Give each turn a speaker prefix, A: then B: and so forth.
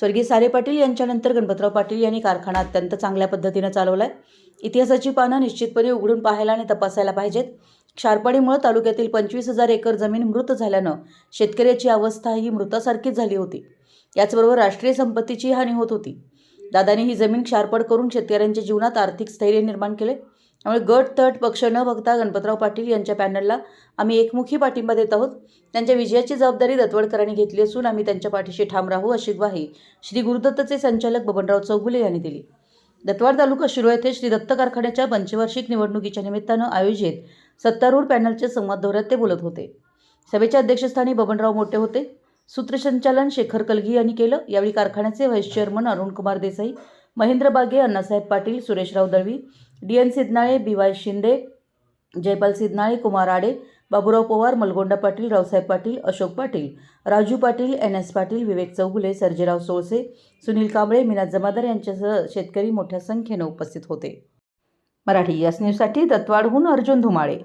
A: स्वर्गीय सारे पाटील यांच्यानंतर गणपतराव पाटील यांनी कारखाना अत्यंत चांगल्या पद्धतीनं चालवलाय. इतिहासाची पानं निश्चितपणे उघडून पाहायला आणि तपासायला पाहिजेत. क्षारपाडीमुळे तालुक्यातील पंचवीस हजार एकर जमीन मृत झाल्यानं शेतकऱ्याची अवस्था ही मृतासारखीच झाली होती. याचबरोबर राष्ट्रीय संपत्तीची हानी होत होती. दादांनी ही जमीन क्षारपड करून शेतकऱ्यांच्या जीवनात आर्थिक स्थैर्य निर्माण केले. त्यामुळे गट तट पक्ष न बघता गणपतराव पाटील यांच्या पॅनलला आम्ही एकमुखी पाठिंबा देत आहोत. त्यांच्या विजयाची जबाबदारी दत्वडकरांनी घेतली असून आम्ही त्यांच्या पाठीशी ठाम राहू अशी ग्वाही श्री गुरुदत्तचे संचालक बबनराव चौगुले यांनी दिली. दत्तवाड तालुका शिरो येथे श्री दत्त कारखान्याच्या पंचवार्षिक निवडणुकीच्या निमित्तानं आयोजित सत्तारूढ पॅनलच्या संवाद दौऱ्यात ते बोलत होते. सभेच्या अध्यक्षस्थानी बबनराव मोठे होते. सूत्रसंचालन शेखर कलगी यांनी केलं. यावेळी कारखान्याचे vice chairman Arunkumar Desai Mahendra Bage Annasaheb Patil Sureshrao Dalvi D N Siddhanale B Y Shinde Jaypal Siddhanale Kumar Ade Baburao Pawar Malgonda Patil Raosaheb Patil Ashok Patil Raju Patil N S Patil Vivek Chougule Sarjerao Solse Sunil Kamble Meena Jamadar यांच्यासह शेतकरी मोठ्या संख्येनं उपस्थित होते. मराठी यास न्यूजसाठी दत्तवाडहून अर्जुन धुमाळे.